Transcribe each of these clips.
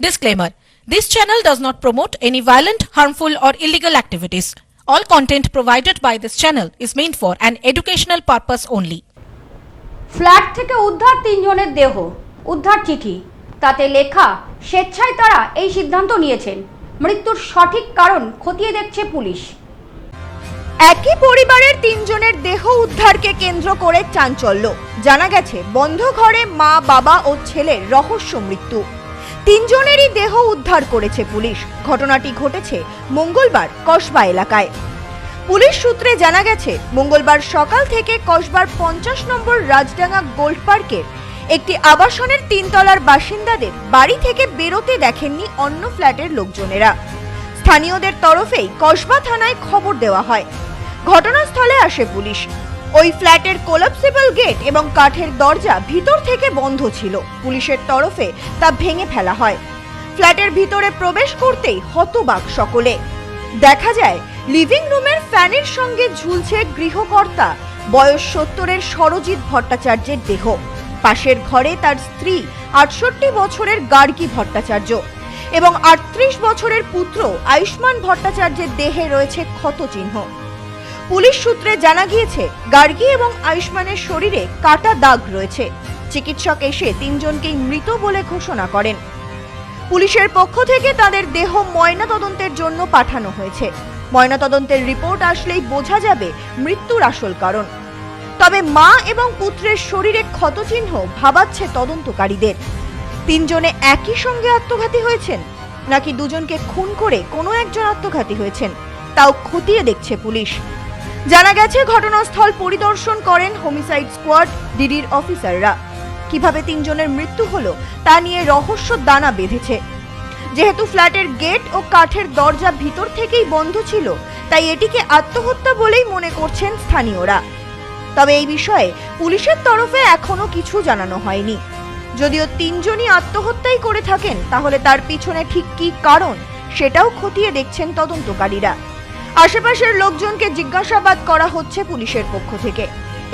Disclaimer This channel does not promote any violent, harmful, or illegal activities. All content provided by this channel is meant for an educational purpose only. Flat থেকে উদ্ধার তিনজনের দেহ উদ্ধার চিঠি তাতে লেখা স্বেচ্ছায় তারা এই সিদ্ধান্ত নিয়েছেন মৃত্যুর সঠিক কারণ খতিয়ে দেখছে পুলিশ একই পরিবারের তিনজনের দেহ উদ্ধারকে কেন্দ্র করে চাঞ্চল্য জানা গেছে বন্ধ ঘরে মা বাবা ও ছেলের রহস্য মৃত্যু তিনজনেরই দেহ উদ্ধার করেছে পুলিশ। ঘটনাটি ঘটেছে মঙ্গলবার কসবা এলাকায়। পুলিশ সূত্রে জানা গেছে, মঙ্গলবার সকাল থেকে কসবার পঞ্চাশ নম্বর রাজডাঙ্গা গোল্ড পার্কের একটি আবাসনের তিনতলার বাসিন্দাদের বাড়ি থেকে বেরোতে দেখেননি অন্য ফ্ল্যাটের লোকজনেরা। স্থানীয়দের তরফেই কসবা থানায় খবর দেওয়া হয়। ঘটনাস্থলে আসে পুলিশ। ওই ফ্ল্যাটের কোলাপসিবল গেট এবং কাঠের দরজা ভিতর থেকে বন্ধ ছিল। পুলিশের তরফে তা ভেঙে ফেলা হয়। ফ্ল্যাটের ভিতরে প্রবেশ করতেই হতবাক সকলে। দেখা যায় লিভিং রুমের ফ্যানের সঙ্গে ঝুলছে গৃহকর্তা, বয়স সত্তরের সরজিৎ ভট্টাচার্যের দেহ। পাশের ঘরে তার স্ত্রী, আটষট্টি বছরের গার্গী ভট্টাচার্য এবং আটত্রিশ বছরের পুত্র আয়ুষ্মান ভট্টাচার্যের দেহে রয়েছে ক্ষতচিহ্ন। পুলিশ সূত্রে জানা গিয়েছে, গার্গী এবং আয়ুষ্মানের শরীরে কাটা দাগ রয়েছে। চিকিৎসক এসে তিনজনকেই মৃত বলে ঘোষণা করেন। পুলিশের পক্ষ থেকে তাদের দেহ ময়নাতদন্তের জন্য পাঠানো হয়েছে। ময়নাতদন্তের রিপোর্ট আসলেই বোঝা যাবে মৃত্যুর আসল কারণ। তবে মা এবং পুত্রের শরীরে ক্ষতচিহ্ন ভাবাচ্ছে তদন্তকারীদের। তিনজনে একই সঙ্গে আত্মঘাতী হয়েছেন? নাকি দুজনকে খুন করে কোনো একজন আত্মঘাতী হয়েছেন? তাও খতিয়ে দেখছে পুলিশ। জানা গেছে, ঘটনাস্থল পরিদর্শন করেন হোমিসাইড স্কোয়াড ডিডির অফিসাররা। কীভাবে তিনজনের মৃত্যু হলো, তা নিয়ে রহস্য দানা বেঁধেছে। যেহেতু ফ্ল্যাটের গেট ও কাঠের দরজা ভিতর থেকেই বন্ধ ছিল, তাই এটিকে আত্মহত্যা বলেই মনে করছেন স্থানীয়রা। তবে এই বিষয়ে পুলিশের তরফে এখনও কিছু জানানো হয়নি। যদিও তিনজনই আত্মহত্যাই করে থাকেন, তাহলে তার পিছনে ঠিক কী কারণ, সেটাও খতিয়ে দেখছেন তদন্তকারীরা। আশেপাশের লোকজনকে জিজ্ঞাসাবাদ করা হচ্ছে পুলিশের পক্ষ থেকে।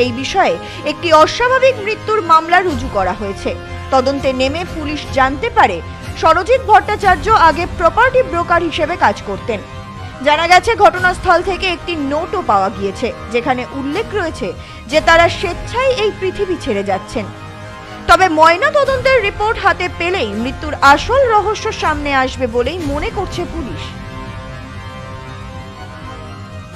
এই বিষয়ে একটি অস্বাভাবিক মৃত্যুর মামলা রুজু করা হয়েছে। তদন্তে নেমে পুলিশ জানতে পারে সরজিৎ ভট্টাচার্য আগে প্রপার্টি ব্রোকার হিসেবে কাজ করতেন। জানা গেছে ঘটনাস্থল থেকে একটি নোটও পাওয়া গিয়েছে, যেখানে উল্লেখ রয়েছে যে তারা স্বেচ্ছায় এই পৃথিবী ছেড়ে যাচ্ছেন। তবে ময়না তদন্তের রিপোর্ট হাতে পেলেই মৃত্যুর আসল রহস্য সামনে আসবে বলেই মনে করছে পুলিশ।